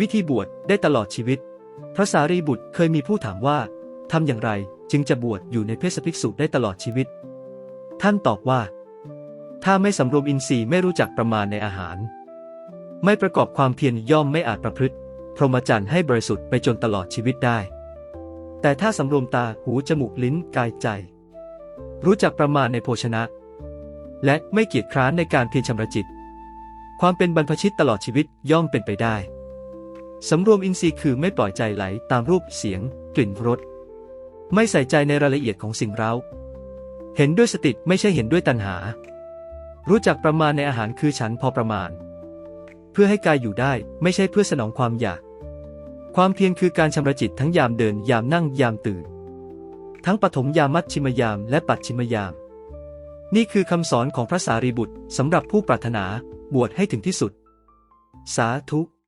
วิธีบวชได้ตลอดชีวิต พระสารีบุตรเคยมีผู้ถามว่าทำอย่างไรจึงจะบวชอยู่ในเพศภิกษุได้ตลอดชีวิต ท่านตอบว่า ถ้าไม่สำรวมอินทรีย์ไม่รู้จักประมาณในอาหาร ไม่ประกอบความเพียรย่อมไม่อาจประพฤติ พรหมจรรย์ให้บริสุทธิ์ไปจนตลอดชีวิตได้ แต่ถ้าสำรวมตาหูจมูกลิ้นกายใจ รู้จักประมาณในโภชนะ และไม่เกียจคร้านในการเพียรชำระจิต ความเป็นบรรพชิตตลอดชีวิตย่อมเป็นไปได้ สำรวมอินทรีย์คือไม่ปล่อยใจไหลตามรูปเสียง กลิ่นรสไม่ใส่ใจในรายละเอียดของสิ่งเร้าเห็นด้วยสติไม่ใช่เห็นด้วยตัณหา รู้จักประมาณในอาหารคือฉันพอประมาณ เพื่อให้กายอยู่ได้ไม่ใช่เพื่อสนองความอยาก ความเพียรคือการชำระจิตทั้งยามเดินยามนั่งยามตื่น ทั้งปฐมยามมัชชิมยามและปัจฉิมยาม นี่คือคำสอนของพระสารีบุตรสำหรับผู้ปรารถนาบวชให้ถึงที่สุด สาธุ